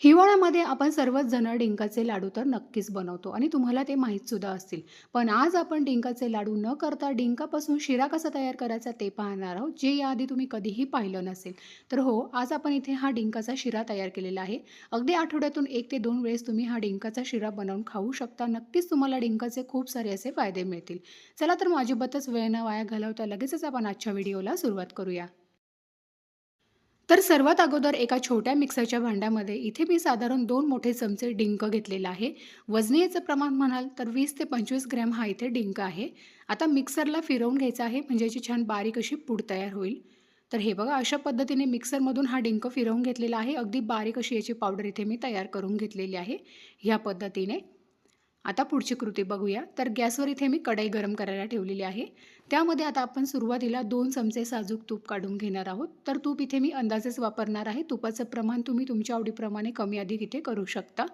हिवाळ्यामध्ये आपण सर्वच जण डिंकाचे लाडू तर नक्कीच बनवतो आणि तुम्हाला ते माहीतसुद्धा असतील. पण आज आपण डिंकाचे लाडू न करता डिंकापासून शिरा कसा तयार करायचा ते पाहणार आहोत जे याआधी तुम्ही कधीही पाहिलं नसेल. तर हो आज आपण इथे हा डिंकाचा शिरा तयार केलेला आहे. अगदी आठवड्यातून एक ते दोन वेळेस तुम्ही हा डिंकाचा शिरा बनवून खाऊ शकता. नक्कीच तुम्हाला डिंकाचे खूप सारे असे फायदे मिळतील. चला तर मग अजिबातच वेळ न वाया घालवता लगेचच आपण आजच्या व्हिडिओला सुरुवात करूया. तर सर्वात अगोदर एका छोट्या मिक्सरच्या भांड्यामध्ये इथे मी साधारण दोन मोठे चमचे डिंक घेतलेला आहे. वजनीचं प्रमाण म्हणाल तर वीस ते पंचवीस ग्रॅम हा इथे डिंक आहे. आता मिक्सरला फिरवून घ्यायचा आहे म्हणजे याची छान बारीक अशी पूड तयार होईल. तर हे बघा अशा पद्धतीने मिक्सरमधून हा डिंक फिरवून घेतलेला आहे. अगदी बारीक अशी याची पावडर इथे मी तयार करून घेतलेली आहे. ह्या पद्धतीने आता पुढची कृती बघूया. तर गॅसवर इथे मी कढई गरम करायला ठेवलेली आहे. त्यामध्ये आता आपण सुरुवातीला दोन चमचे साजूक तूप काढून घेणार आहोत. तर तूप इथे मी अंदाजेच वापरणार आहे. तुपाचं प्रमाण तुम्ही तुमच्या आवडीप्रमाणे कमी अधिक इथे करू शकता.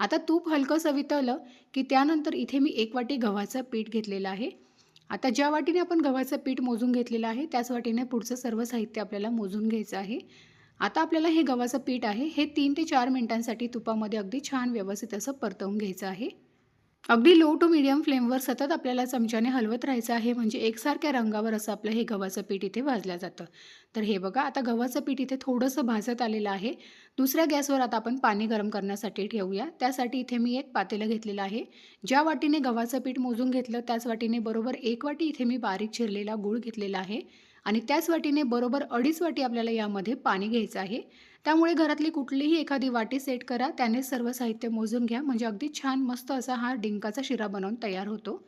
आता तूप हलकं सवितळलं की त्यानंतर इथे मी एक वाटी गव्हाचं पीठ घेतलेलं आहे. आता ज्या वाटीने आपण गव्हाचं पीठ मोजून घेतलेलं आहे त्याच वाटीने पुढचं सर्व साहित्य आपल्याला मोजून घ्यायचं आहे. आता आपल्याला हे गव्हाचं पीठ आहे. हे तीन ते चार मिनिटांसाठी तुपामध्ये अगदी छान व्यवस्थित असं परतवून घ्यायचं आहे. अगदी लो टू मिडियम फ्लेमवर सतत आपल्याला चमच्याने हलवत राहायचं आहे म्हणजे एकसारख्या रंगावर असं आपलं हे गव्हाचं पीठ इथे भाजलं जातं. तर हे बघा आता गव्हाचं पीठ इथे थोडंसं भाजत आलेलं आहे. दुसऱ्या गॅसवर आता आपण पाणी गरम करण्यासाठी ठेवूया. त्यासाठी इथे मी एक पातेलं घेतलेलं आहे. ज्या वाटीने गव्हाचं पीठ मोजून घेतलं त्याच वाटीने बरोबर एक वाटी इथे मी बारीक चिरलेला गूळ घेतलेला आहे. आणि त्याच वाटीने बरोबर अडीच वाटी आपल्याला यामध्ये पाणी घ्यायचं आहे. त्यामुळे घरातली कुठलीही एखादी वाटी सेट करा त्याने सर्व साहित्य मोजून घ्या. म्हणजे अगदी छान मस्त असा हा डिंकाचा शिरा बनवून तयार होतो.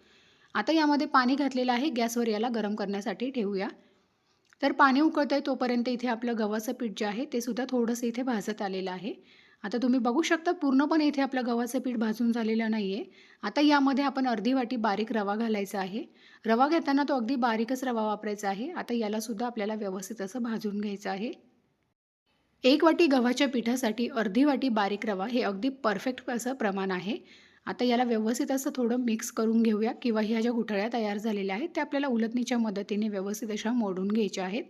आता यामध्ये पाणी घातलेलं आहे. गॅसवर याला गरम करण्यासाठी ठेवूया. तर पाणी उकळतं आहे तोपर्यंत इथे आपलं गव्हाचं पीठ जे आहे ते सुद्धा थोडंसं इथे भाजत आलेलं आहे. आता तुम्ही बघू शकता पूर्णपणे इथे आपलं गव्हाचं पीठ भाजून झालेलं नाही आहे आता यामध्ये आपण अर्धी वाटी बारीक रवा घालायचा आहे. रवा घेताना तो अगदी बारीकच रवा वापरायचा आहे. आता यालासुद्धा आपल्याला व्यवस्थित असं भाजून घ्यायचं आहे. एक वाटी गव्हाच्या पिठासाठी अर्धी वाटी बारीक रवा हे अगदी परफेक्ट असं प्रमाण आहे. आता याला व्यवस्थित असं थोडं मिक्स करून घेऊया किंवा ह्या ज्या गुठळ्या तयार झालेल्या आहेत त्या आपल्याला उलटणीच्या मदतीने व्यवस्थित अशा मोडून घ्यायच्या आहेत.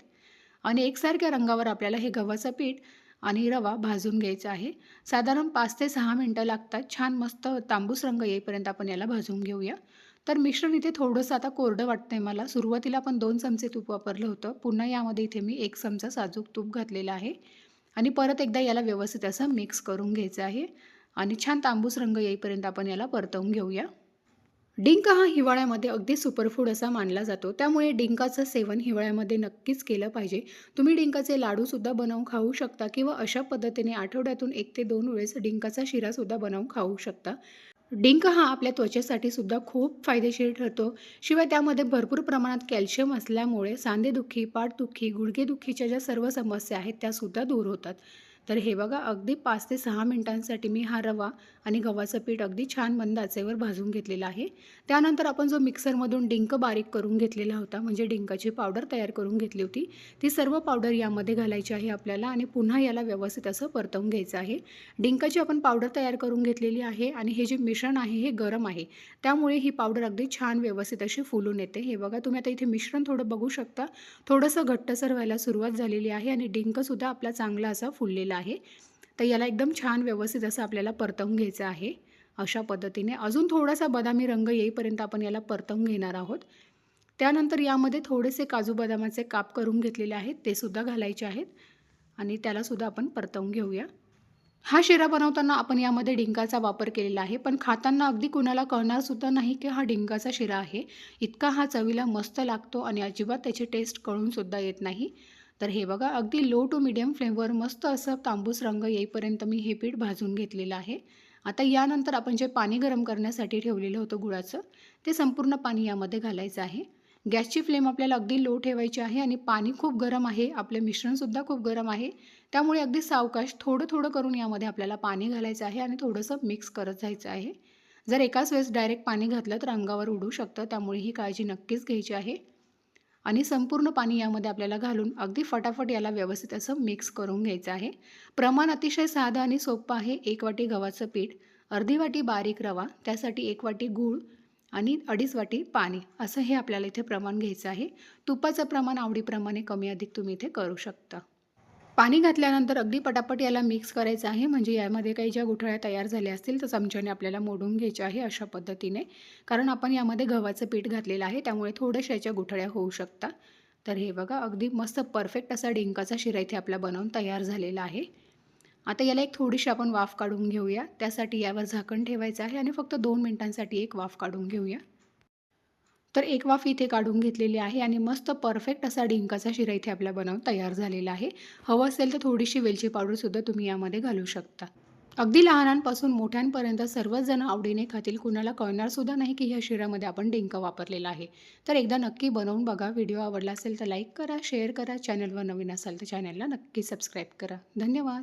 आणि एकसारख्या रंगावर आपल्याला हे गव्हाचं पीठ आणि रवा भाजून घ्यायचा आहे. साधारण पाच ते सहा मिनटं लागतात. छान मस्त तांबूस रंग येईपर्यंत आपण याला भाजून घेऊया. तर मिश्रण इथे थोडंसं आता कोरडं वाटतंय मला. सुरुवातीला आपण दोन चमचे तूप वापरलं होतं. पुन्हा यामध्ये इथे मी एक चमचा साजूक तूप घातलेला आहे. आणि परत एकदा याला व्यवस्थित असं मिक्स करून घ्यायचं आहे. आणि छान तांबूस रंग येईपर्यंत आपण याला परतवून घेऊया. डिंक हा हिवाळ्यामध्ये अगदी सुपरफूड असा मानला जातो. त्यामुळे डिंकाचं सेवन हिवाळ्यामध्ये नक्कीच केलं पाहिजे. तुम्ही डिंकाचे लाडूसुद्धा बनवून खाऊ शकता किंवा अशा पद्धतीने आठवड्यातून एक ते दोन वेळेस डिंकाचा शिरासुद्धा बनवून खाऊ शकता. डिंक हा आपल्या त्वचेसाठी सुद्धा खूप फायदेशीर ठरतो. शिवाय त्यामध्ये भरपूर प्रमाणात कॅल्शियम असल्यामुळे सांधेदुखी पाठदुखी गुडघेदुखीच्या ज्या सर्व समस्या आहेत त्यासुद्धा दूर होतात. तर हे बघा अगदी पाच ते सहा मिनटांसाठी मी हा रवा आणि गव्हाचं पीठ अगदी छान मंद आचेवर भाजून घेतलेला आहे. त्यानंतर आपण जो मिक्सरमधून डिंक बारीक करून घेतलेला होता म्हणजे डिंकाची पावडर तयार करून घेतली होती ती सर्व पावडर यामध्ये घालायची आहे आपल्याला आणि पुन्हा याला व्यवस्थित असं परतवून घ्यायचं आहे. डिंकाची आपण पावडर तयार करून घेतलेली आहे आणि हे जे मिश्रण आहे हे गरम आहे. त्यामुळे ही पावडर अगदी छान व्यवस्थित अशी फुलून येते. हे बघा तुम्ही आता इथे मिश्रण थोडं बघू शकता. थोडंसं घट्टसर व्हायला सुरुवात झालेली आहे आणि डिंकसुद्धा आपला चांगला असा फुललेला आहे. तर याला एकदम छान व्यवस्थित असं आपल्याला परतवून घ्यायचं आहे. अशा पद्धतीने. अजून थोडासा बदामी रंग येईपर्यंत आपण याला परतवून घेणार आहोत. त्यानंतर यामध्ये थोडेसे काजू बदामाचे काप करून घेतलेले आहेत. ते सुद्धा घालायचे आहेत. आणि त्यालासुद्धा आपण परतवून घेऊया. हा शिरा बनवताना आपण यामध्ये डिंकाचा वापर केलेला आहे. पण खाताना अगदी कुणाला कळणार सुद्धा नाही की हा डिंकाचा शिरा आहे. इतका हा चवीला मस्त लागतो आणि अजिबात त्याची टेस्ट कळून सुद्धा येत नाही. तर हे बघा अगदी लो टू मिडियम फ्लेमवर मस्त असं तांबूस रंग येईपर्यंत मी हे पीठ भाजून घेतलेलं आहे. आता यानंतर आपण जे पाणी गरम करण्यासाठी ठेवलेलं होतं गुळाचं ते संपूर्ण पाणी यामध्ये घालायचं आहे. गॅसची फ्लेम आपल्याला अगदी लो ठेवायची आहे आणि पाणी खूप गरम आहे आपलं मिश्रणसुद्धा खूप गरम आहे. त्यामुळे अगदी सावकाश थोडं थोडं करून यामध्ये आपल्याला पाणी घालायचं आहे आणि थोडंसं मिक्स करत जायचं आहे. जर एकाच वेळेस डायरेक्ट पाणी घातलं तर अंगावर उडू शकतं त्यामुळे ही काळजी नक्कीच घ्यायची आहे. आणि संपूर्ण पाणी यामध्ये आपल्याला घालून अगदी फटाफट याला व्यवस्थित असं मिक्स करून घ्यायचं आहे. प्रमाण अतिशय साधं आणि सोपं आहे. एक वाटी गव्हाचं पीठ अर्धी वाटी बारीक रवा त्यासाठी एक वाटी गूळ आणि अडीच वाटी पाणी असं हे आपल्याला इथे प्रमाण घ्यायचं आहे. तुपाचं प्रमाण आवडीप्रमाणे कमी अधिक तुम्ही इथे करू शकता. पाणी घातल्यानंतर अगदी पटापट याला मिक्स करायचं आहे. म्हणजे यामध्ये काही ज्या गुठळ्या तयार झाल्या असतील तर चमच्याने आपल्याला मोडून घ्यायच्या आहे अशा पद्धतीने. कारण आपण यामध्ये गव्हाचं पीठ घातलेलं आहे त्यामुळे थोड्याशा याच्या गुठळ्या होऊ शकतात. तर हे बघा अगदी मस्त परफेक्ट असा डिंकाचा शिरा इथे आपला बनवून तयार झालेला आहे. आता याला एक थोडीशी आपण वाफ काढून घेऊया. त्यासाठी यावर झाकण ठेवायचं आहे आणि फक्त दोन मिनिटांसाठी एक वाफ काढून घेऊया. तर एक वाफ इथे काढून घेतलेली आहे आणि मस्त परफेक्ट असा डिंकाचा शिरा इथे आपला बनवून तयार झालेला आहे. हवं असेल तर थोडीशी वेलची पावडरसुद्धा तुम्ही यामध्ये घालू शकता. अगदी लहानांपासून मोठ्यांपर्यंत सर्वच जण आवडीने खातील कुणाला कळणारसुद्धा नाही की ह्या शिऱ्यामध्ये आपण डिंक वापरलेला आहे. तर एकदा नक्की बनवून बघा. व्हिडिओ आवडला असेल तर लाईक करा शेअर करा. चॅनलवर नवीन असाल तर चॅनलला नक्की सबस्क्राईब करा. धन्यवाद.